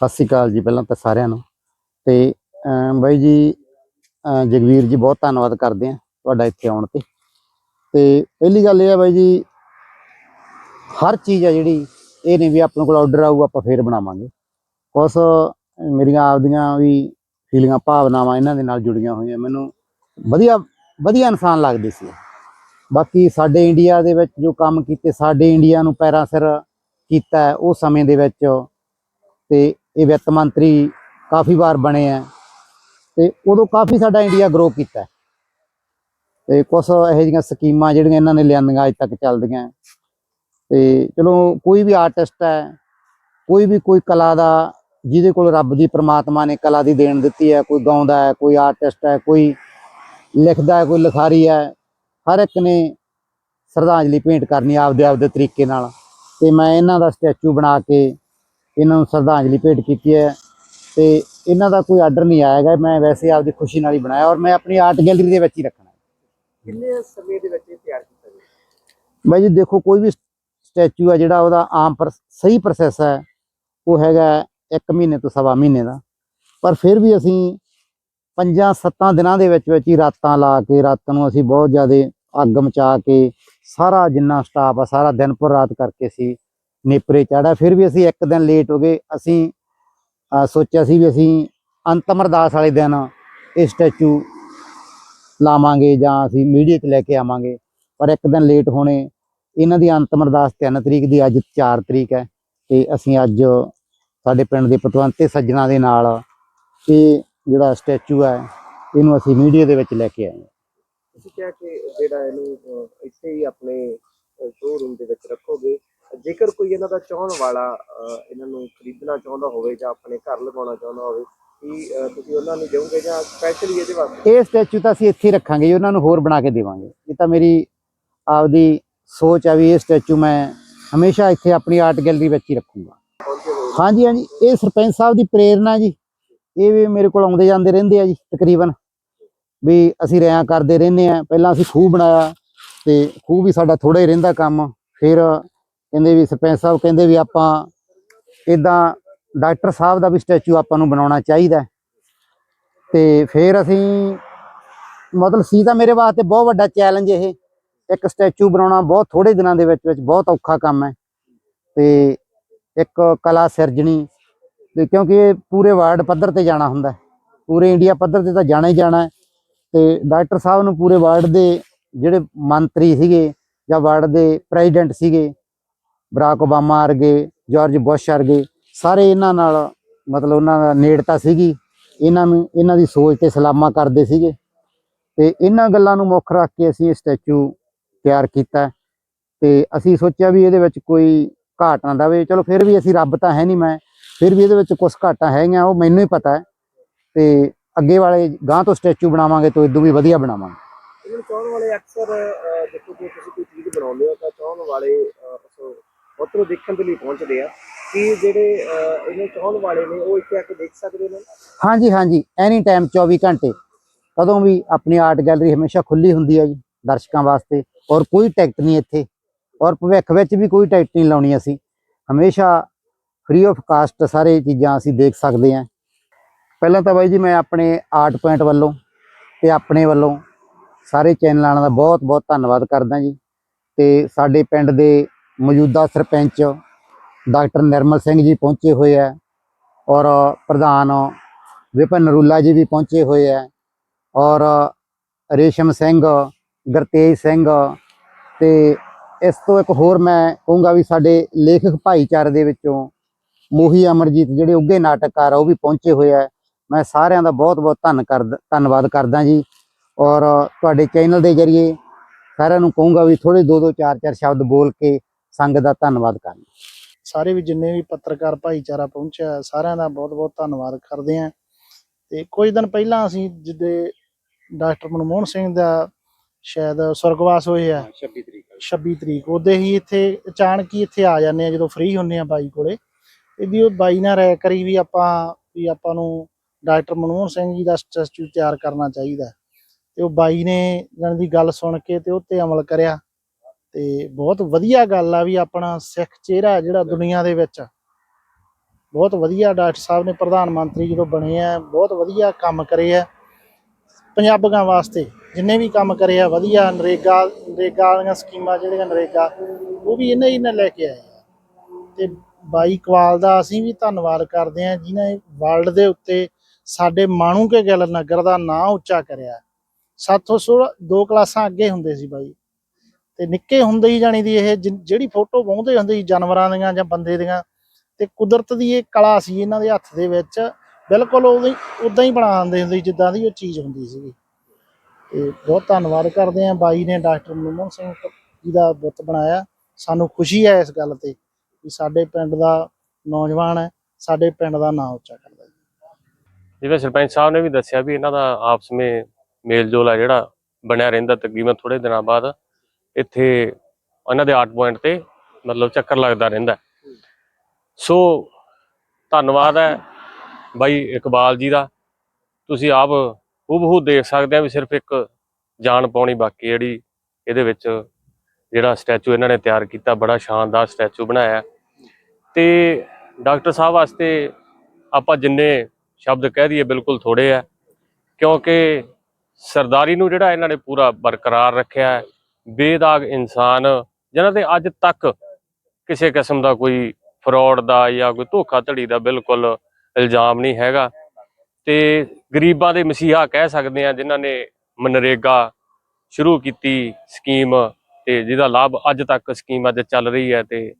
ਸਤਿ ਸ਼੍ਰੀ ਅਕਾਲ ਜੀ ਪਹਿਲਾਂ ਤਾਂ ਸਾਰਿਆਂ ਨੂੰ। ਤੇ ਬਾਈ ਜੀ ਜਗਵੀਰ ਜੀ ਬਹੁਤ ਧੰਨਵਾਦ ਕਰਦੇ ਆ ਤੁਹਾਡਾ ਇੱਥੇ ਆਉਣ ਤੇ। ਤੇ ਪਹਿਲੀ ਗੱਲ ਇਹ ਆ ਬਾਈ ਜੀ ਹਰ ਚੀਜ਼ ਆ ਜਿਹੜੀ ਇਹ ਨਹੀਂ ਵੀ ਆਪਣੇ ਕੋਲ ਆਰਡਰ ਆਊ ਆਪਾਂ ਫੇਰ ਬਣਾਵਾਂਗੇ। ਕੁਛ ਮੇਰੀਆਂ ਆਪਦੀਆਂ ਵੀ ਫੀਲਿੰਗਾਂ ਭਾਵਨਾਵਾਂ ਇਹਨਾਂ ਦੇ ਨਾਲ ਜੁੜੀਆਂ ਹੋਈਆਂ। ਮੈਨੂੰ ਵਧੀਆ ਵਧੀਆ ਇਨਸਾਨ ਲੱਗਦੇ ਸੀ। ਬਾਕੀ ਸਾਡੇ ਇੰਡੀਆ ਦੇ ਵਿੱਚ ਜੋ ਕੰਮ ਕੀਤੇ ਸਾਡੇ ਇੰਡੀਆ ਨੂੰ ਪੈਰਾਂ ਸਿਰ ਕੀਤਾ ਹੈ, ਉਹ ਸਮੇਂ ਦੇ ਵਿੱਚ। ਤੇ ਇਹ ਵਿੱਤ ਮੰਤਰੀ ਕਾਫੀ ਵਾਰ ਬਣੇ ਆ ਤੇ ਉਦੋਂ ਕਾਫੀ ਸਾਡਾ ਇੰਡੀਆ ਗਰੋ ਕੀਤਾ ਹੈ। ਤੇ ਕੁਝ ਇਹੋ ਜਿਹੀਆਂ ਸਕੀਮਾਂ ਜਿਹੜੀਆਂ ਇਹਨਾਂ ਨੇ ਲਿਆਂਦੀਆਂ ਅੱਜ ਤੱਕ ਚੱਲਦੀਆਂ ਹੈ। ਤੇ ਚਲੋ ਕੋਈ ਵੀ ਆਰਟਿਸਟ ਹੈ, ਕੋਈ ਵੀ ਕੋਈ ਕਲਾ ਦਾ, ਜਿਹਦੇ ਕੋਲ ਰੱਬ ਦੀ ਪ੍ਰਮਾਤਮਾ ਨੇ ਕਲਾ ਦੀ ਦੇਣ ਦਿੱਤੀ ਹੈ, ਕੋਈ ਗਾਉਂਦਾ ਹੈ, ਕੋਈ ਆਰਟਿਸਟ ਹੈ, ਕੋਈ ਲਿਖਦਾ ਹੈ, ਕੋਈ ਲਿਖਾਰੀ ਹੈ, ਹਰ ਇੱਕ ਨੇ ਸ਼ਰਧਾਂਜਲੀ ਭੇਂਟ ਕਰਨੀ ਆਪਦੇ ਆਪਦੇ ਤਰੀਕੇ ਨਾਲ ਤੇ ਮੈਂ ਇਹਨਾਂ ਦਾ ਸਟੈਚੂ ਬਣਾ ਕੇ ਇਹਨਾਂ ਨੂੰ ਸ਼ਰਧਾਂਜਲੀ ਭੇਟ ਕੀਤੀ ਹੈ ਤੇ ਇਹਨਾਂ ਦਾ ਕੋਈ ਆਰਡਰ ਨਹੀਂ ਆਏਗਾ ਮੈਂ ਵੈਸੇ ਆਪਦੀ ਖੁਸ਼ੀ ਨਾਲ ਹੀ ਬਣਾਇਆ ਔਰ ਮੈਂ ਆਪਣੀ ਆਰਟ ਗੈਲਰੀ ਦੇ ਵਿੱਚ ਹੀ ਰੱਖਣਾ। ਕਿੰਨੇ ਸਮੇਂ ਦੇ ਵਿੱਚ ਤਿਆਰ ਕੀਤਾ ਗਿਆ? ਬਾਈ ਜੀ ਦੇਖੋ ਕੋਈ ਵੀ ਸਟੈਚੂ ਹੈ ਜਿਹੜਾ ਉਹਦਾ ਆਮ ਪਰ ਸਹੀ ਪ੍ਰੋਸੈਸ ਹੈ ਉਹ ਹੈਗਾ 1 ਮਹੀਨੇ ਤੋਂ ਸਵਾ ਮਹੀਨੇ ਦਾ। ਪਰ ਫਿਰ ਵੀ ਅਸੀਂ ਪੰਜਾਂ ਸੱਤਾਂ ਦਿਨਾਂ ਦੇ ਵਿੱਚ ਵਿੱਚ ਹੀ ਰਾਤਾਂ ਲਾ ਕੇ ਰਾਤ ਨੂੰ ਅਸੀਂ ਬਹੁਤ ਜ਼ਿਆਦਾ ਅੱਗ ਮਚਾ ਕੇ ਸਾਰਾ ਜਿੰਨਾ ਸਟਾਫ ਆ ਸਾਰਾ ਦਿਨ ਪਰ ਰਾਤ ਕਰਕੇ ਅਸੀਂ ਨੇਪਰੇ ਚਾੜਾ ਫਿਰ ਵੀ ਅਸੀਂ ਇੱਕ ਦਿਨ ਲੇਟ ਹੋ ਗਏ। ਅਸੀਂ ਸੋਚਿਆ ਸੀ ਵੀ ਅਸੀਂ ਅੰਤਮ ਅਰਦਾਸ ਵਾਲੇ ਦਿਨ ਇਹ ਸਟੈਚੂ ਲਾਵਾਂਗੇ ਜਾਂ ਅਸੀਂ ਮੀਡੀਆ 'ਚ ਲੈ ਕੇ ਆਵਾਂਗੇ। ਪਰ ਇੱਕ ਦਿਨ ਲੇਟ ਹੋਣੇ। ਇਹਨਾਂ ਦੀ ਅੰਤਮ ਅਰਦਾਸ 3 ਤਰੀਕ ਦੀ ਅੱਜ 4 ਤਰੀਕ ਹੈ। ਤੇ ਅਸੀਂ ਅੱਜ ਸਾਡੇ ਪਿੰਡ ਦੇ ਪਤਵੰਤੇ ਸੱਜਣਾ ਦੇ ਨਾਲ ਇਹ ਜਿਹੜਾ ਸਟੈਚੂ ਹੈ, ਇਹਨੂੰ ਅਸੀਂ ਮੀਡੀਆ ਦੇ ਵਿੱਚ ਲੈ ਕੇ ਆਏ ਹਾਂ। ਕਿਹਾ ਕਿ ਜਿਹੜਾ ਇਹਨੂੰ ਇੱਥੇ ਹੀ ਆਪਣੇ ਸ਼ੋਰੂਮ ਦੇ ਵਿੱਚ ਰੱਖੋਗੇ। ਜੇਕਰ ਕੋਈ ਇਹਨਾਂ ਦਾ ਚਾਹਣ ਵਾਲਾ ਇਹਨਾਂ ਨੂੰ ਖਰੀਦਣਾ ਚਾਹੁੰਦਾ ਹੋਵੇ ਜਾਂ ਆਪਣੇ ਘਰ ਲਗਾਉਣਾ ਚਾਹੁੰਦਾ ਹੋਵੇ, ਕੀ ਤੁਸੀਂ ਉਹਨਾਂ ਨੂੰ ਦਿਓਗੇ ਜਾਂ ਸਪੈਸ਼ਲੀ ਇਹਦੇ ਵਾਸਤੇ? ਇਹ ਸਟੈਚੂ ਤਾਂ ਅਸੀਂ ਇੱਥੇ ਰੱਖਾਂਗੇ ਉਹਨਾਂ ਨੂੰ ਹੋਰ ਬਣਾ ਕੇ ਦੇਵਾਂਗੇ। ਇਹ ਤਾਂ ਮੇਰੀ ਆਪਦੀ ਸੋਚ ਆ ਵੀ ਇਹ ਸਟੈਚੂ ਮੈਂ ਹਮੇਸ਼ਾ ਇੱਥੇ ਆਪਣੀ ਆਰਟ ਗੈਲਰੀ ਵਿੱਚ ਹੀ ਰੱਖੂੰਗਾ। ਹਾਂਜੀ ਹਾਂਜੀ, ਇਹ ਸਰਪੰਚ ਸਾਹਿਬ ਦੀ ਪ੍ਰੇਰਣਾ ਜੀ। ਇਹ ਵੀ ਮੇਰੇ ਕੋਲ ਆਉਂਦੇ ਜਾਂਦੇ ਰਹਿੰਦੇ ਆ ਜੀ, ਤਕਰੀਬਨ। ਵੀ ਅਸੀਂ ਰਿਆਂ ਕਰਦੇ ਰਹਿੰਦੇ ਆ। ਪਹਿਲਾਂ ਅਸੀਂ ਖੂਹ ਬਣਾਇਆ ਤੇ ਖੂਹ ਵੀ ਸਾਡਾ ਥੋੜਾ ਹੀ ਰਹਿੰਦਾ ਕੰਮ। ਫਿਰ ਕਹਿੰਦੇ ਵੀ ਸਰਪੰਚ ਸਾਹਿਬ ਕਹਿੰਦੇ ਵੀ ਆਪਾਂ ਇਦਾਂ ਡਾਕਟਰ ਸਾਹਿਬ ਦਾ ਵੀ ਸਟੈਚੂ ਆਪਾਂ ਨੂੰ ਬਣਾਉਣਾ ਚਾਹੀਦਾ ਹੈ। ਤੇ ਫਿਰ ਅਸੀਂ ਮਤਲਬ ਸੀ ਤਾਂ ਮੇਰੇ ਵਾਸਤੇ ਬਹੁਤ ਵੱਡਾ ਚੈਲੰਜ ਇਹ। ਇੱਕ ਸਟੈਚੂ ਬਣਾਉਣਾ ਬਹੁਤ ਥੋੜੇ ਦਿਨਾਂ ਦੇ ਵਿੱਚ ਵਿੱਚ ਬਹੁਤ ਔਖਾ ਕੰਮ ਹੈ। ਤੇ ਇੱਕ ਕਲਾ ਸਿਰਜਣੀ, ਤੇ ਕਿਉਂਕਿ ਇਹ ਪੂਰੇ ਵਰਲਡ ਪੱਧਰ ਤੇ ਜਾਣਾ ਹੁੰਦਾ ਪੂਰੇ ਇੰਡੀਆ ਪੱਧਰ ਤੇ ਤਾਂ ਜਾਣਾ ਹੀ ਜਾਣਾ ਹੈ। ਤੇ ਡਾਕਟਰ ਸਾਹਿਬ ਨੂੰ ਪੂਰੇ ਵਰਲਡ ਦੇ ਜਿਹੜੇ ਮੰਤਰੀ ਸੀਗੇ ਜਾਂ ਵਰਲਡ ਦੇ ਪ੍ਰੈਜ਼ੀਡੈਂਟ ਸੀਗੇ ਬਰਾਕ ਓਬਾਮਾ ਵਰਗੇ, ਜਾਰਜ ਬੁਸ਼ ਵਰਗੇ, ਸਾਰੇ ਇਹਨਾਂ ਨਾਲ ਮਤਲਬ ਉਹਨਾਂ ਦਾ ਨੇੜਤਾ ਸੀਗੀ। ਇਹਨਾਂ ਨੂੰ, ਇਹਨਾਂ ਦੀ ਸੋਚ ਤੇ ਸਲਾਮਾ ਕਰਦੇ ਸੀਗੇ। ਤੇ ਇਹਨਾਂ ਗੱਲਾਂ ਨੂੰ ਮੁੱਖ ਰੱਖ ਕੇ ਅਸੀਂ ਇਹ ਸਟੈਚੂ ਤਿਆਰ ਕੀਤਾ। ਤੇ ਅਸੀਂ ਸੋਚਿਆ ਵੀ ਇਹਦੇ ਵਿੱਚ ਕੋਈ ਘਾਟ ਨਾ ਰਵੇ। ਚਲੋ ਫਿਰ ਵੀ ਅਸੀਂ ਰੱਬ ਤਾਂ ਹੈ ਨਹੀਂ ਮੈਂ। ਫਿਰ ਵੀ ਇਹਦੇ ਵਿੱਚ ਕੁਝ ਘਾਟਾਂ ਹੈਗੀਆਂ, ਉਹ ਮੈਨੂੰ ਹੀ ਪਤਾ ਹੈ। ਤੇ ਅੱਗੇ ਵਾਲੇ ਗਾਂ ਤੋਂ ਸਟੈਚੂ ਬਣਾਵਾਂਗੇ ਤਾਂ ਇਦੋਂ ਵੀ ਵਧੀਆ ਬਣਾਵਾਂਗੇ। ਚਾਹਣ ਵਾਲੇ ਅਕਸਰ ਦੇਖੋ, ਜੇ ਤੁਸੀਂ ਕੋਈ ਚੀਜ਼ ਬਣਾਉਂਦੇ ਹੋ ਤਾਂ ਚਾਹਣ ਵਾਲੇ ਉੱਧਰੋਂ ਦੇਖਣ ਦੇ ਲਈ ਪਹੁੰਚਦੇ ਆ। ਕਿ ਜਿਹੜੇ ਇਹਨੂੰ ਚਾਹਣ ਵਾਲੇ ਨੇ, ਉਹ ਇੱਥੇ ਆ ਕੇ ਦੇਖ ਸਕਦੇ ਨੇ? ਹਾਂਜੀ ਹਾਂਜੀ। ਐਨੀ ਟਾਈਮ 24 ਘੰਟੇ। ਕਦੋਂ ਵੀ ਆਪਣੀ ਆਰਟ ਗੈਲਰੀ ਹਮੇਸ਼ਾ ਖੁੱਲੀ ਹੁੰਦੀ ਹੈ ਜੀ, ਦਰਸ਼ਕਾਂ ਵਾਸਤੇ। ਔਰ ਕੋਈ ਟਿਕਟ ਨਹੀਂ ਇੱਥੇ। ਔਰ ਭਵਿੱਖ ਵਿੱਚ ਵੀ ਕੋਈ ਟਿਕਟ ਨਹੀਂ ਲਾਉਣੀ ਅਸੀਂ। ਹਮੇਸ਼ਾ ਫ੍ਰੀ ਆਫ ਕਾਸਟ ਸਾਰੇ ਚੀਜ਼ਾਂ ਅਸੀਂ ਦੇਖ ਸਕਦੇ ਹਾਂ ਪਹਿਲਾਂ ਤਾਂ ਬਾਈ ਜੀ ਮੈਂ ਆਪਣੇ ਆਰਟ ਪੁਆਇੰਟ ਵੱਲੋਂ ਤੇ ਆਪਣੇ ਵੱਲੋਂ ਸਾਰੇ ਚੈਨਲਾਂ ਦਾ ਬਹੁਤ ਬਹੁਤ ਧੰਨਵਾਦ ਕਰਦਾ ਜੀ। ਤੇ ਸਾਡੇ ਪਿੰਡ ਦੇ ਮੌਜੂਦਾ ਸਰਪੰਚ ਡਾਕਟਰ ਨਿਰਮਲ ਸਿੰਘ ਜੀ ਪਹੁੰਚੇ ਹੋਏ ਆ ਔਰ ਪ੍ਰਧਾਨ ਵਿਪਨ ਨਰੂਲਾ ਜੀ ਵੀ ਪਹੁੰਚੇ ਹੋਏ ਆ ਔਰ ਰੇਸ਼ਮ ਸਿੰਘ, ਗੁਰਤੇਜ ਸਿੰਘ ਤੇ ਇਸ ਤੋਂ ਇੱਕ ਹੋਰ ਮੈਂ ਕਹੂੰਗਾ ਵੀ ਸਾਡੇ ਲੇਖਕ ਭਾਈਚਾਰੇ ਦੇ ਵਿੱਚੋਂ ਮੋਹੀ ਅਮਰਜੀਤ ਜਿਹੜੇ ਉੱਗੇ ਨਾਟਕਕਾਰ ਆ, ਉਹ ਵੀ ਪਹੁੰਚੇ ਹੋਏ ਆ ਮੈਂ ਸਾਰਿਆਂ ਦਾ ਬਹੁਤ ਬਹੁਤ ਧੰਨ ਕਰਦਾ ਧੰਨਵਾਦ ਕਰਦਾ ਜੀ। ਔਰ ਤੁਹਾਡੇ ਚੈਨਲ ਦੇ ਜ਼ਰੀਏ ਸਾਰਿਆਂ ਨੂੰ ਕਹੂੰਗਾ ਵੀ ਥੋੜੇ ਦੋ ਦੋ ਚਾਰ ਚਾਰ ਸ਼ਬਦ ਬੋਲ ਕੇ ਸੰਗਤ ਦਾ ਧੰਨਵਾਦ ਕਰਨਾ। ਸਾਰੇ ਵੀ ਜਿੰਨੇ ਵੀ ਪੱਤਰਕਾਰ ਭਾਈਚਾਰਾ ਪਹੁੰਚਿਆ ਸਾਰਿਆਂ ਦਾ ਬਹੁਤ-ਬਹੁਤ ਧੰਨਵਾਦ ਕਰਦੇ ਆਂ ਤੇ ਕੁਝ ਦਿਨ ਪਹਿਲਾਂ ਅਸੀਂ ਜਿੱਦੇ ਡਾਕਟਰ ਮਨਮੋਹਨ ਸਿੰਘ ਦਾ ਸ਼ਾਇਦ ਸੁਰਗਵਾਸ ਹੋਏ ਆ 26 ਤਰੀਕ 26 ਤਰੀਕ ਉਹਦੇ ਹੀ ਇੱਥੇ ਅਚਾਨਕ ਹੀ ਇੱਥੇ ਆ ਜਾਂਦੇ ਆ ਜਦੋਂ ਫ੍ਰੀ ਹੁੰਨੇ ਆ ਬਾਈ ਕੋਲੇ। ਇਹਦੀ ਉਹ ਬਾਈ ਨਾਲ ਰਾਇ ਕਰੀ ਵੀ ਆਪਾਂ ਵੀ ਆਪਾਂ ਨੂੰ ਡਾਕਟਰ ਮਨਮੋਹਨ ਸਿੰਘ ਜੀ ਦਾ ਸਟੈਚੂ ਤਿਆਰ ਕਰਨਾ ਚਾਹੀਦਾ। ਤੇ ਉਹ ਬਾਈ ਨੇ ਜਣ ਦੀ ਗੱਲ ਸੁਣ ਕੇ ਤੇ ਉਹ ਤੇ ਅਮਲ ਕਰਿਆ। ਤੇ ਬਹੁਤ ਵਧੀਆ ਗੱਲ ਆ ਵੀ ਆਪਣਾ ਸਿੱਖ ਚਿਹਰਾ ਜਿਹੜਾ ਦੁਨੀਆ ਦੇ ਵਿੱਚ ਬਹੁਤ ਵਧੀਆ ਡਾਕਟਰ ਸਾਹਿਬ ਨੇ ਪ੍ਰਧਾਨ ਮੰਤਰੀ ਜਦੋਂ ਬਣੇ ਆ ਬਹੁਤ ਵਧੀਆ ਕੰਮ ਕਰੇ ਆ। ਪੰਜਾਬੀਆਂ ਵਾਸਤੇ ਜਿੰਨੇ ਵੀ ਕੰਮ ਕਰੇ ਆ ਵਧੀਆ ਨਰੇਗਾ ਨਰੇਗਾ ਵਾਲੀਆਂ ਸਕੀਮਾਂ ਜਿਹੜੀਆਂ ਨਰੇਗਾ ਉਹ ਵੀ ਇਹਨੇ ਹੀ ਨੇ ਲੈ ਕੇ ਆਏ ਆ। ਤੇ ਬਾਈ ਕਵਾਲ ਦਾ ਅਸੀਂ ਵੀ ਧੰਨਵਾਦ ਕਰਦੇ ਹਾਂ ਜਿਨ੍ਹਾਂ ਵਰਲਡ ਦੇ ਉੱਤੇ ਸਾਡੇ ਮਾਣੂ ਕੇ ਗਿੱਲ ਨਗਰ ਦਾ ਨਾਂ ਉੱਚਾ ਕਰਿਆ। ਸਾਥੋਂ ਦੋ ਕਲਾਸਾਂ ਅੱਗੇ ਹੁੰਦੇ ਸੀ ਬਾਈ। ਤੇ ਨਿੱਕੇ ਹੁੰਦੇ ਹੀ ਜਾਣੀ ਦੀ ਇਹ ਜਿ- ਜਿਹੜੀ ਫੋਟੋ ਵਾਹੁੰਦੇ ਹੁੰਦੇ ਸੀ ਜਾਨਵਰਾਂ ਦੀਆਂ ਜਾਂ ਬੰਦੇ ਦੀਆਂ, ਤੇ ਕੁਦਰਤ ਦੀ ਇਹ ਕਲਾ ਸੀ ਇਹਨਾਂ ਦੇ ਹੱਥ ਦੇ ਵਿੱਚ, ਬਿਲਕੁਲ ਉਦੋਂ ਉਦਾਂ ਹੀ ਬਣਾ ਦਿੰਦੇ ਹੁੰਦੇ ਸੀ, ਜਿੱਦਾਂ ਦੀ ਉਹ ਚੀਜ਼ ਹੁੰਦੀ ਸੀਗੀ। ਤੇ ਬਹੁਤ ਧੰਨਵਾਦ ਕਰਦੇ ਹਾਂ ਬਾਈ ਨੇ, ਡਾਕਟਰ ਮਨਮੋਹਨ ਸਿੰਘ ਜੀ ਦਾ ਬੁੱਤ ਬਣਾਇਆ। ਸਾਨੂੰ ਖੁਸ਼ੀ ਹੈ ਇਸ ਗੱਲ ਤੇ ਕਿ ਸਾਡੇ ਪਿੰਡ ਦਾ ਨੌਜਵਾਨ ਹੈ, ਸਾਡੇ ਪਿੰਡ ਦਾ ਨਾਂ ਉੱਚਾ ਕਰਦਾ ਹੈ ਜਿਵੇਂ ਸਰਪੰਚ ਸਾਹਿਬ ਨੇ ਵੀ ਦੱਸਿਆ ਵੀ ਇਹਨਾਂ ਦਾ ਆਪਸ ਵਿੱਚ ਮੇਲ ਜੋਲ ਆ ਜਿਹੜਾ ਬਣਿਆ ਰਹਿੰਦਾ ਤਕਰੀਬਨ ਥੋੜੇ ਦਿਨਾਂ ਬਾਅਦ। ਇੱਥੇ ਇਹਨਾਂ ਦੇ ਆਰਟ ਪੁਆਇੰਟ ਤੇ ਮਤਲਬ ਚੱਕਰ ਲੱਗਦਾ ਰਹਿੰਦਾ ਸੋ ਧੰਨਵਾਦ ਹੈ ਬਾਈ ਇਕਬਾਲ ਜੀ ਦਾ ਤੁਸੀਂ ਆਪ ਹੂਬਹੂ ਦੇਖ ਸਕਦੇ ਆ ਵੀ ਸਿਰਫ ਇੱਕ ਜਾਨ ਪਾਉਣੀ ਬਾਕੀ ਜਿਹੜੀ ਇਹਦੇ ਵਿੱਚ ਜਿਹੜਾ ਸਟੈਚੂ ਇਹਨਾਂ ਨੇ ਤਿਆਰ ਕੀਤਾ, ਬੜਾ ਸ਼ਾਨਦਾਰ ਸਟੈਚੂ ਬਣਾਇਆ ਹੈ। ਤੇ ਡਾਕਟਰ ਸਾਹਿਬ ਵਾਸਤੇ ਆਪਾਂ ਜਿੰਨੇ ਸ਼ਬਦ ਕਹਿ ਦਈਏ ਬਿਲਕੁਲ ਥੋੜੇ ਆ ਕਿਉਂਕਿ ਸਰਦਾਰੀ ਨੂੰ ਜਿਹੜਾ ਇਹਨਾਂ ਨੇ ਪੂਰਾ ਬਰਕਰਾਰ ਰੱਖਿਆ ਬੇਦਾਗ ਇਨਸਾਨ, ਜਿਨ੍ਹਾਂ ਤੇ ਅੱਜ ਤੱਕ ਕਿਸੇ ਕਿਸਮ ਦਾ ਕੋਈ ਫਰਾਡ ਦਾ ਜਾਂ ਕੋਈ ਧੋਖਾਧੜੀ ਦਾ ਬਿਲਕੁਲ ਇਲਜ਼ਾਮ ਨਹੀਂ ਹੈਗਾ। ਤੇ ਗਰੀਬਾਂ ਦੇ ਮਸੀਹਾ ਕਹਿ ਸਕਦੇ ਆ ਜਿਨ੍ਹਾਂ ਨੇ ਮਨਰੇਗਾ ਸ਼ੁਰੂ ਕੀਤੀ ਸਕੀਮ ਤੇ ਜਿਹਦਾ ਲਾਭ ਅੱਜ ਤੱਕ ਸਕੀਮ ਅੱਜ ਚੱਲ ਰਹੀ ਹੈ ਤੇ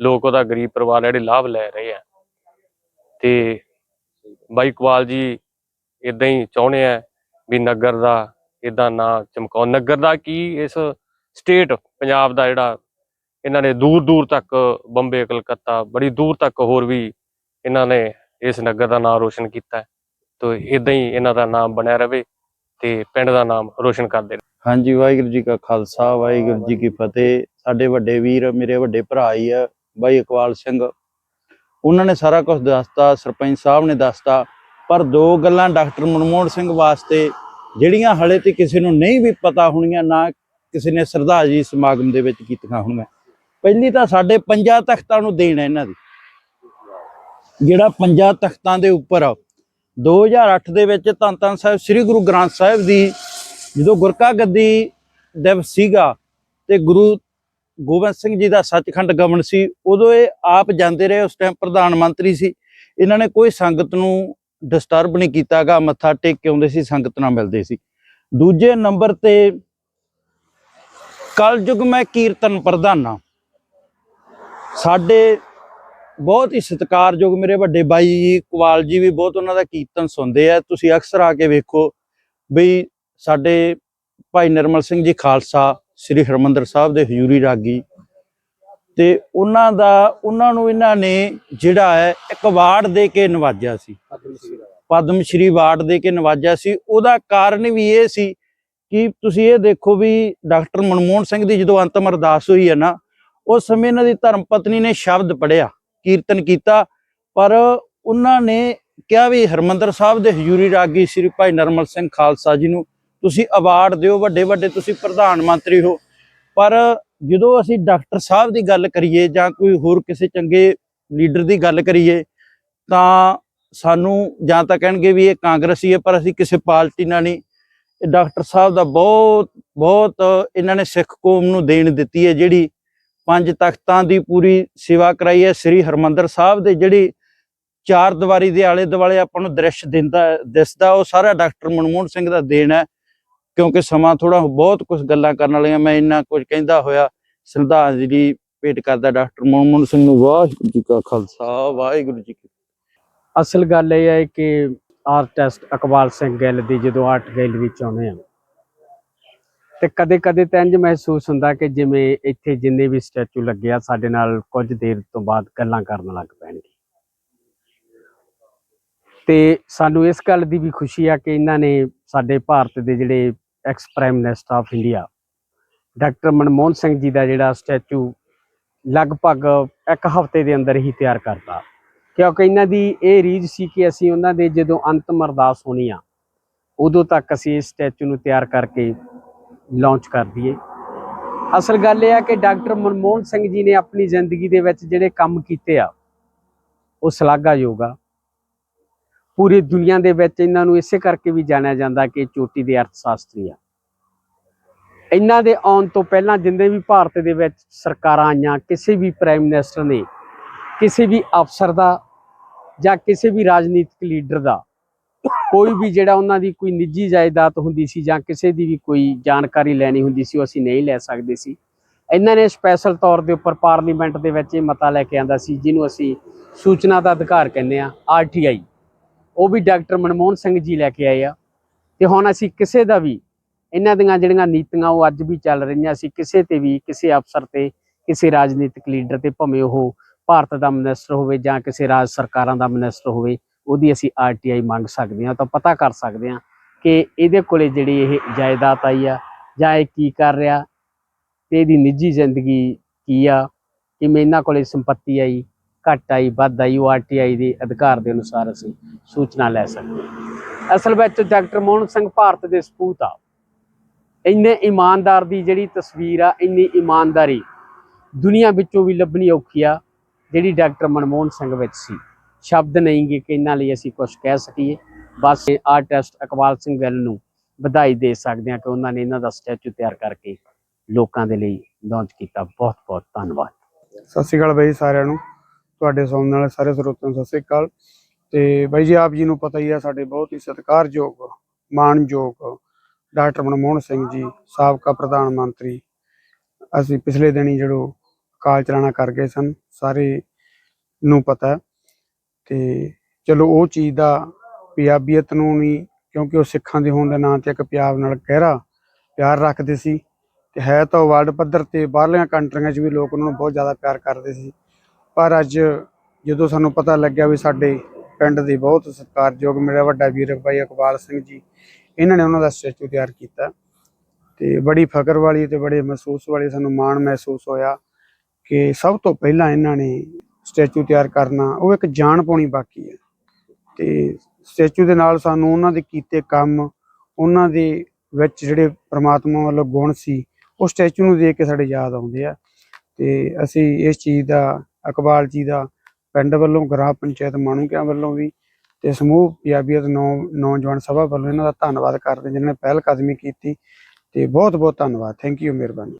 ਲੋਕ ਉਹਦਾ ਗਰੀਬ ਪਰਿਵਾਰ ਜਿਹੜੇ ਲਾਭ ਲੈ ਰਹੇ ਆ। ਤੇ ਬਾਈ ਕਵਾਲ ਜੀ ਇਦਾਂ ਹੀ ਚਾਹੁੰਦੇ ਆ ਵੀ ਨਗਰ ਦਾ ਇਦਾਂ ਨਾਂ ਚਮਕਾਉ ਨਗਰ ਦਾ ਕੀ ਇਸ ਸਟੇਟ ਪੰਜਾਬ ਦਾ ਜਿਹੜਾ ਇਹਨਾਂ ਨੇ ਦੂਰ ਦੂਰ ਤੱਕ ਬੰਬੇ, ਕਲਕੱਤਾ, ਬੜੀ ਦੂਰ ਤੱਕ ਹੋਰ ਵੀ ਇਹਨਾਂ ਨੇ ਇਸ ਨਗਰ ਦਾ ਨਾਮ ਰੋਸ਼ਨ ਕੀਤਾ ਤੋ ਇਦਾਂ ਹੀ ਇਹਨਾਂ ਦਾ ਨਾਮ ਬਣਿਆ ਰਵੇ ਤੇ ਪਿੰਡ ਦਾ ਨਾਮ ਰੋਸ਼ਨ ਕਰਦੇ ਰਹੇ। ਹਾਂਜੀ, ਵਾਹਿਗੁਰੂ ਜੀ ਕਾ ਖਾਲਸਾ, ਵਾਹਿਗੁਰੂ ਜੀ ਕੀ ਫਤਿਹ। ਸਾਡੇ ਵੱਡੇ ਵੀਰ, ਮੇਰੇ ਵੱਡੇ ਭਰਾ ਹੀ ਆ, ਬਾਈ ਇਕਬਾਲ ਸਿੰਘ। ਉਹਨਾਂ ਨੇ ਸਾਰਾ ਕੁਝ ਦੱਸਤਾ, ਸਰਪੰਚ ਸਾਹਿਬ ਨੇ ਦੱਸਤਾ, ਪਰ ਦੋ ਗੱਲਾਂ ਡਾਕਟਰ ਮਨਮੋਹਨ ਸਿੰਘ ਵਾਸਤੇ, ਜਿਹੜੀਆਂ ਹਲੇ ਤੇ ਕਿਸੇ ਨੂੰ ਨਹੀਂ ਵੀ ਪਤਾ ਹੋਣੀਆਂ, ਨਾ ਕਿਸੇ ਨੇ ਸ਼ਰਧਾਂਜਲੀ ਸਮਾਗਮ ਦੇ ਵਿੱਚ ਕੀਤੀਆਂ ਹੁਣ ਮੈਂ। ਪਹਿਲੀ ਤਾਂ ਸਾਡੇ ਪੰਜਾਂ ਤਖਤਾਂ ਨੂੰ ਦੇਣ ਹੈ ਇਹਨਾਂ ਦੀ। ਜਿਹੜਾ ਪੰਜਾਂ ਤਖਤਾਂ ਦੇ ਉੱਪਰ 2008 ਦੇ ਵਿੱਚ ਧੰਨ ਧੰਨ ਸਾਹਿਬ, ਸ੍ਰੀ ਗੁਰੂ ਗ੍ਰੰਥ ਸਾਹਿਬ ਦੀ ਜਦੋਂ ਗੁਰਕਾ ਗੱਦੀ ਦਿਵਸ ਸੀਗਾ ਤੇ ਗੁਰੂ ਗੋਬਿੰਦ ਸਿੰਘ ਜੀ ਦਾ ਸੱਚਖੰਡ ਗਮਨ ਸੀ, ਉਦੋਂ ਇਹ ਆਪ ਜਾਂਦੇ ਰਹੇ, ਉਸ ਟਾਈਮ ਪ੍ਰਧਾਨ ਮੰਤਰੀ ਸੀ। ਇਹਨਾਂ ਨੇ ਕੋਈ ਸੰਗਤ ਨੂੰ ਡਿਸਟਰਬ ਨਹੀਂ ਕੀਤਾਗਾ ਮੱਥਾ ਟੇਕ ਕੇ ਆਉਂਦੇ ਸੀ, ਸੰਗਤ ਨਾਲ ਮਿਲਦੇ ਸੀ। ਦੂਜੇ ਨੰਬਰ ਤੇ ਕਲਯੁਗ ਮੈਂ ਕੀਰਤਨ ਪ੍ਰਧਾਨਾ। ਸਾਡੇ ਬਹੁਤ ਹੀ ਸਤਿਕਾਰਯੋਗ ਮੇਰੇ ਵੱਡੇ ਬਾਈ ਜੀ ਕੁਵਾਲ ਜੀ ਵੀ ਬਹੁਤ ਉਹਨਾਂ ਦਾ ਕੀਰਤਨ ਸੁਣਦੇ ਆ। ਤੁਸੀਂ ਅਕਸਰ ਆ ਕੇ ਵੇਖੋ ਬਈ ਸਾਡੇ ਭਾਈ ਨਿਰਮਲ ਸਿੰਘ ਜੀ ਖਾਲਸਾ ਸ੍ਰੀ ਹਰਮੰਦਰ ਸਾਹਿਬ ਦੇ ਹਜ਼ੂਰੀ ਰਾਗੀ। ਤੇ ਉਹਨਾਂ ਦਾ ਉਹਨਾਂ ਨੂੰ ਇਹਨਾਂ ਨੇ ਜਿਹੜਾ ਹੈ ਇੱਕ ਅਵਾਰਡ ਦੇ ਕੇ ਨਵਾਜਿਆ ਸੀ। ਪਦਮ ਸ਼੍ਰੀ ਅਵਾਰਡ ਦੇ ਕੇ ਨਵਾਜਿਆ ਸੀ। ਉਹਦਾ ਕਾਰਨ ਵੀ ਇਹ ਸੀ ਕਿ ਤੁਸੀਂ ਇਹ ਦੇਖੋ ਵੀ ਡਾਕਟਰ ਮਨਮੋਹਨ ਸਿੰਘ ਦੀ ਜਦੋਂ ਅੰਤਮ ਅਰਦਾਸ ਹੋਈ ਹੈ ਨਾ, ਉਸ ਸਮੇਂ ਇਹਨਾਂ ਦੀ ਧਰਮ ਪਤਨੀ ਨੇ ਸ਼ਬਦ ਪੜਿਆ ਕੀਰਤਨ ਕੀਤਾ, ਪਰ ਉਹਨਾਂ ਨੇ ਕਿਹਾ ਵੀ ਹਰਮੰਦਰ ਸਾਹਿਬ ਦੇ ਹਜ਼ੂਰੀ ਰਾਗੀ ਸ੍ਰੀ ਭਾਈ ਨਰਮਲ ਸਿੰਘ ਖਾਲਸਾ ਜੀ ਨੂੰ ਤੁਸੀਂ ਅਵਾਰਡ ਦਿਓ ਵੱਡੇ ਵੱਡੇ ਤੁਸੀਂ ਪ੍ਰਧਾਨ ਮੰਤਰੀ ਹੋ। ਪਰ ਜਦੋਂ ਅਸੀਂ ਡਾਕਟਰ ਸਾਹਿਬ ਦੀ ਗੱਲ ਕਰੀਏ ਜਾਂ ਕੋਈ ਹੋਰ ਕਿਸੇ ਚੰਗੇ ਲੀਡਰ ਦੀ ਗੱਲ ਕਰੀਏ, ਤਾਂ ਸਾਨੂੰ ਜਾਂ ਤਾਂ ਕਹਿਣਗੇ ਵੀ ਇਹ ਕਾਂਗਰਸੀ ਹੈ, ਪਰ ਅਸੀਂ ਕਿਸੇ ਪਾਰਟੀ ਨਾਲ ਨਹੀਂ। ਇਹ ਡਾਕਟਰ ਸਾਹਿਬ ਦਾ ਬਹੁਤ ਬਹੁਤ ਇਹਨਾਂ ਨੇ ਸਿੱਖ ਕੌਮ ਨੂੰ ਦੇਣ ਦਿੱਤੀ ਹੈ, ਜਿਹੜੀ ਪੰਜ ਤਖਤਾਂ ਦੀ ਪੂਰੀ ਸੇਵਾ ਕਰਾਈ ਹੈ, ਸ੍ਰੀ ਹਰਮੰਦਰ ਸਾਹਿਬ ਦੇ ਜਿਹੜੀ ਚਾਰ ਦੀਵਾਰੀ ਦੇ ਆਲੇ ਦੁਆਲੇ ਆਪਾਂ ਨੂੰ ਦ੍ਰਿਸ਼ ਦਿੰਦਾ, ਦਿਸਦਾ, ਉਹ ਸਾਰਾ ਡਾਕਟਰ ਮਨਮੋਹਨ ਸਿੰਘ ਦਾ ਦੇਣ ਹੈ, ਕਿਉਂਕਿ ਸਮਾਂ ਥੋੜਾ ਬਹੁਤ ਕੁਝ ਗੱਲਾਂ ਕਰਨ ਵਾਲੀਆਂ, ਮੈਂ ਇੰਨਾ ਕੁਝ ਕਹਿੰਦਾ ਹੋਇਆ ਸ਼ਰਧਾਂਜਲੀ ਭੇਟ ਕਰਦਾ ਡਾਕਟਰ ਮਨਮੋਹਨ ਸਿੰਘ ਨੂੰ, ਵਾਹਿਗੁਰੂ ਜੀ ਕਾ ਖਾਲਸਾ, ਵਾਹਿਗੁਰੂ ਜੀ ਕੀ ਅਸਲ ਗੱਲ ਇਹ ਹੈ ਕਿ ਆਰਟਿਸਟ ਇਕਬਾਲ ਸਿੰਘ ਗਿੱਲ ਦੀ ਜਦੋਂ ਆਰਟ ਗੈਲਰੀ ਚ ਆਉਂਦੇ ਆ ਤੇ ਕਦੇ ਕਦੇ ਤਾਂ ਇੰਜ ਮਹਿਸੂਸ ਹੁੰਦਾ ਕਿ ਜਿਵੇਂ ਇੱਥੇ ਜਿੰਨੇ ਵੀ ਸਟੈਚੂ ਲੱਗੇ ਆ, ਸਾਡੇ ਨਾਲ ਕੁਝ ਦੇਰ ਤੋਂ ਬਾਅਦ ਗੱਲਾਂ ਕਰਨ ਲੱਗ ਪੈਣਗੇ। ਤੇ ਸਾਨੂੰ ਇਸ ਗੱਲ ਦੀ ਵੀ ਖੁਸ਼ੀ ਆ ਕਿ ਇਹਨਾਂ ਨੇ ਸਾਡੇ ਭਾਰਤ ਦੇ ਜਿਹੜੇ ex prime minister of India doctor Manmohan Singh ji ਦਾ ਜਿਹੜਾ ਸਟੈਚੂ ਲਗਭਗ ਇੱਕ ਹਫ਼ਤੇ ਦੇ ਅੰਦਰ ਹੀ ਤਿਆਰ ਕਰਤਾ। ਕਿਉਂਕਿ ਇਹਨਾਂ ਦੀ ਇਹ ਰੀਝ ਸੀ ਕਿ ਅਸੀਂ ਉਹਨਾਂ ਦੇ ਜਦੋਂ ਅੰਤਮ ਅਰਦਾਸ ਹੋਣੀ ਆ, ਉਦੋਂ ਤੱਕ ਅਸੀਂ ਇਸ ਸਟੈਚੂ ਨੂੰ ਤਿਆਰ ਕਰਕੇ ਲਾਂਚ ਕਰ ਦਈਏ। ਅਸਲ ਗੱਲ ਇਹ ਆ ਕਿ ਡਾਕਟਰ ਮਨਮੋਹਨ ਸਿੰਘ ਜੀ ਨੇ ਆਪਣੀ ਜ਼ਿੰਦਗੀ ਦੇ ਵਿੱਚ ਜਿਹੜੇ ਕੰਮ ਕੀਤੇ ਆ, ਉਹ ਸ਼ਲਾਘਾਯੋਗ ਆ। ਪੂਰੀ ਦੁਨੀਆ ਦੇ ਵਿੱਚ ਇਹਨਾਂ ਨੂੰ ਇਸੇ ਕਰਕੇ ਵੀ ਜਾਣਿਆ ਜਾਂਦਾ ਕਿ ਚੋਟੀ ਦੇ ਅਰਥ ਸ਼ਾਸਤਰੀ ਆ। ਇਹਨਾਂ ਦੇ ਆਉਣ ਤੋਂ ਪਹਿਲਾਂ ਜਿੰਨੇ ਵੀ ਭਾਰਤ ਦੇ ਵਿੱਚ ਸਰਕਾਰਾਂ ਆਈਆਂ, ਕਿਸੇ ਵੀ ਪ੍ਰਾਈਮ ਮਿਨਿਸਟਰ ਨੇ, ਕਿਸੇ ਵੀ ਅਫਸਰ ਦਾ ਜਾਂ ਕਿਸੇ ਵੀ ਰਾਜਨੀਤਿਕ ਲੀਡਰ ਦਾ ਕੋਈ ਵੀ ਜਿਹੜਾ ਉਹਨਾਂ ਦੀ ਕੋਈ ਨਿੱਜੀ ਜਾਇਦਾਦ ਹੁੰਦੀ ਸੀ ਜਾਂ ਕਿਸੇ ਦੀ ਵੀ ਕੋਈ ਜਾਣਕਾਰੀ ਲੈਣੀ ਹੁੰਦੀ ਸੀ, ਉਹ ਅਸੀਂ ਨਹੀਂ ਲੈ ਸਕਦੇ ਸੀ। ਇਹਨਾਂ ਨੇ ਸਪੈਸ਼ਲ ਤੌਰ ਦੇ ਉੱਪਰ ਪਾਰਲੀਮੈਂਟ ਦੇ ਵਿੱਚ ਇਹ ਮਤਾ ਲੈ ਕੇ ਆਂਦਾ ਸੀ, ਜਿਹਨੂੰ ਅਸੀਂ ਸੂਚਨਾ ਦਾ ਅਧਿਕਾਰ ਕਹਿੰਦੇ ਆ ਆਰਟੀਆਈ ਉਹ ਵੀ ਡਾਕਟਰ ਮਨਮੋਹਨ ਸਿੰਘ ਜੀ ਲੈ ਕੇ ਆਏ ਆ। ਤੇ ਹੁਣ ਅਸੀਂ ਕਿਸੇ ਦਾ ਵੀ, ਇਹਨਾਂ ਦੀਆਂ ਜਿਹੜੀਆਂ ਨੀਤੀਆਂ, ਉਹ ਅੱਜ ਵੀ ਚੱਲ ਰਹੀਆਂ ਅਸੀਂ ਕਿਸੇ ਤੇ ਵੀ, ਕਿਸੇ ਅਫਸਰ ਤੇ, ਕਿਸੇ ਰਾਜਨੀਤਿਕ ਲੀਡਰ ਤੇ, ਭਾਵੇਂ ਉਹ ਭਾਰਤ ਦਾ ਮਿਨਿਸਟਰ ਹੋਵੇ ਜਾਂ ਕਿਸੇ ਰਾਜ ਸਰਕਾਰਾਂ ਦਾ ਮਿਨਿਸਟਰ ਹੋਵੇ, ਉਹਦੀ ਅਸੀਂ ਆਰਟੀਆਈ ਮੰਗ ਸਕਦੇ ਹਾਂ, ਤਾਂ ਪਤਾ ਕਰ ਸਕਦੇ ਹਾਂ ਕਿ ਇਹਦੇ ਕੋਲੇ ਜਿਹੜੀ ਇਹ ਜਾਇਦਾਦ ਆਈ ਆ, ਜਾਂ ਇਹ ਕੀ ਕਰ ਰਿਹਾ, ਤੇ ਇਹਦੀ ਨਿੱਜੀ ਜ਼ਿੰਦਗੀ ਕੀ ਆ, ਕਿਵੇਂ ਇਹਨਾਂ ਕੋਲੇ ਸੰਪਤੀ ਆਈ, ਘੱਟ ਆਈ, ਵੱਧ ਆਈ, ਉਹ ਆਰਟੀਆਈ ਦੇ ਅਧਿਕਾਰ ਦੇ ਅਨੁਸਾਰ ਅਸੀਂ ਸੂਚਨਾ ਲੈ ਸਕਦੇ ਹਾਂ। ਅਸਲ ਵਿੱਚ ਡਾਕਟਰ ਮੋਹਨ ਸਿੰਘ ਭਾਰਤ ਦੇ ਸਪੂਤ ਆ। ਇੰਨੇ ਇਮਾਨਦਾਰ ਦੀ ਜਿਹੜੀ ਤਸਵੀਰ ਆ, ਇੰਨੀ ਇਮਾਨਦਾਰੀ ਦੁਨੀਆ ਵਿੱਚੋਂ ਵੀ ਲੱਭਣੀ ਔਖੀ ਆ। ਜਿਹੜੀ ਡਾਕਟਰ ਮਨਮੋਹਨ ਸਿੰਘ ਵਿੱਚ ਸੀ। ਸ਼ਬਦ ਨਹੀਂ ਕਿ ਇਹਨਾਂ ਲਈ ਅਸੀਂ ਕੁਝ ਕਹਿ ਸਕੀਏ। ਬਸ ਆਰਟਿਸਟ ਇਕਬਾਲ ਸਿੰਘ ਗਿੱਲ ਨੂੰ ਵਧਾਈ ਦੇ ਸਕਦੇ ਹਾਂ ਕਿ ਉਹਨਾਂ ਨੇ ਇਹਨਾਂ ਦਾ ਸਟੈਚੂ ਤਿਆਰ ਕਰਕੇ ਲੋਕਾਂ ਦੇ ਲਈ ਲਾਂਚ ਕੀਤਾ। ਬਹੁਤ ਬਹੁਤ ਧੰਨਵਾਦ। ਸਤਿ ਸ਼੍ਰੀ ਅਕਾਲ ਬਾਈ ਸਾਰਿਆਂ ਨੂੰ। ਤੁਹਾਡੇ ਸੁਣਨ ਵਾਲੇ ਸਾਰੇ ਸਰੋਤਿਆਂ ਨੂੰ ਸਤਿ ਸ਼੍ਰੀ ਅਕਾਲ। ਤੇ ਬਾਈ ਜੀ, ਆਪ ਜੀ ਨੂੰ ਪਤਾ ਹੀ ਆ, ਸਾਡੇ ਬਹੁਤ ਹੀ ਸਤਿਕਾਰਯੋਗ, ਮਾਣਯੋਗ ਡਾਕਟਰ ਮਨਮੋਹਨ ਸਿੰਘ ਜੀ, ਸਾਬਕਾ ਪ੍ਰਧਾਨ ਮੰਤਰੀ। ਅਸੀਂ ਪਿਛਲੇ ਦਿਨੀ ਜਿਹੜੋ ਕਾਲ ਚਲਾਣਾ ਕਰ ਗਏ ਸਨ, ਸਾਰੇ ਨੂੰ ਪਤਾ ਤੇ ਚਲੋ ਉਹ ਚੀਜ਼ ਦਾ ਪੰਜਾਬੀਅਤ ਨੂੰ ਵੀ, ਕਿਉਂਕਿ ਉਹ ਸਿੱਖਾਂ ਦੇ ਹੋਣ ਦੇ ਨਾਂ ਤੇ ਇੱਕ ਪੰਜਾਬ ਨਾਲ ਗਹਿਰਾ ਪਿਆਰ ਰੱਖਦੇ ਸੀ। ਤੇ ਹੈ ਤਾਂ ਵਰਲਡ ਪੱਧਰ ਤੇ ਬਾਹਰਲੀਆਂ ਕੰਟਰੀਆਂ 'ਚ ਵੀ ਲੋਕ ਉਹਨਾਂ ਨੂੰ ਬਹੁਤ ਜ਼ਿਆਦਾ ਪਿਆਰ ਕਰਦੇ ਸੀ। ਪਰ ਅੱਜ ਜਦੋਂ ਸਾਨੂੰ ਪਤਾ ਲੱਗਿਆ ਵੀ ਸਾਡੇ ਪਿੰਡ ਦੇ ਬਹੁਤ ਸਤਿਕਾਰਯੋਗ ਮੇਰਾ ਵੱਡਾ ਵੀਰ ਭਾਈ ਇਕਬਾਲ ਸਿੰਘ ਜੀ, ਇਹਨਾਂ ਨੇ ਉਹਨਾਂ ਦਾ ਸਟੈਚੂ ਤਿਆਰ ਕੀਤਾ। ਤੇ ਬੜੀ ਫ਼ਕਰ ਵਾਲੀ ਤੇ ਬੜੇ ਮਹਿਸੂਸ ਵਾਲੀ ਸਾਨੂੰ ਮਾਣ ਮਹਿਸੂਸ ਹੋਇਆ। ਕਿ ਸਭ ਤੋਂ ਪਹਿਲਾਂ ਇਹਨਾਂ ਨੇ ਸਟੈਚੂ ਤਿਆਰ ਕਰਨਾ, ਉਹ ਇੱਕ ਜਾਣ ਪਾਉਣੀ ਬਾਕੀ ਹੈ। ਤੇ ਸਟੈਚੂ ਦੇ ਨਾਲ ਸਾਨੂੰ ਉਹਨਾਂ ਦੇ ਕੀਤੇ ਕੰਮ, ਉਹਨਾਂ ਦੇ ਵਿੱਚ ਜਿਹੜੇ ਪ੍ਰਮਾਤਮਾ ਵੱਲੋਂ ਗੁਣ ਸੀ, ਉਹ ਸਟੈਚੂ ਨੂੰ ਦੇਖ ਕੇ ਸਾਡੇ ਯਾਦ ਆਉਂਦੇ ਆ। ਤੇ ਅਸੀਂ ਇਸ ਚੀਜ਼ ਦਾ, ਇਕਬਾਲ ਜੀ ਦਾ ਪਿੰਡ ਵੱਲੋਂ, ਗ੍ਰਾਮ ਪੰਚਾਇਤ ਮਾਣੂਕਿਆਂ ਵੱਲੋਂ ਵੀ ਤੇ ਸਮੂਹ ਪੰਜਾਬੀਅਤ ਨੌ, ਨੌਜਵਾਨ ਸਭਾ ਵੱਲੋਂ ਇਹਨਾਂ ਦਾ ਧੰਨਵਾਦ ਕਰਦੇ ਜਿਨ੍ਹਾਂ ਨੇ ਪਹਿਲ ਕਦਮੀ ਕੀਤੀ। ਤੇ ਬਹੁਤ ਬਹੁਤ ਧੰਨਵਾਦ। ਥੈਂਕ ਯੂ ਮਿਹਰਬਾਨੀ।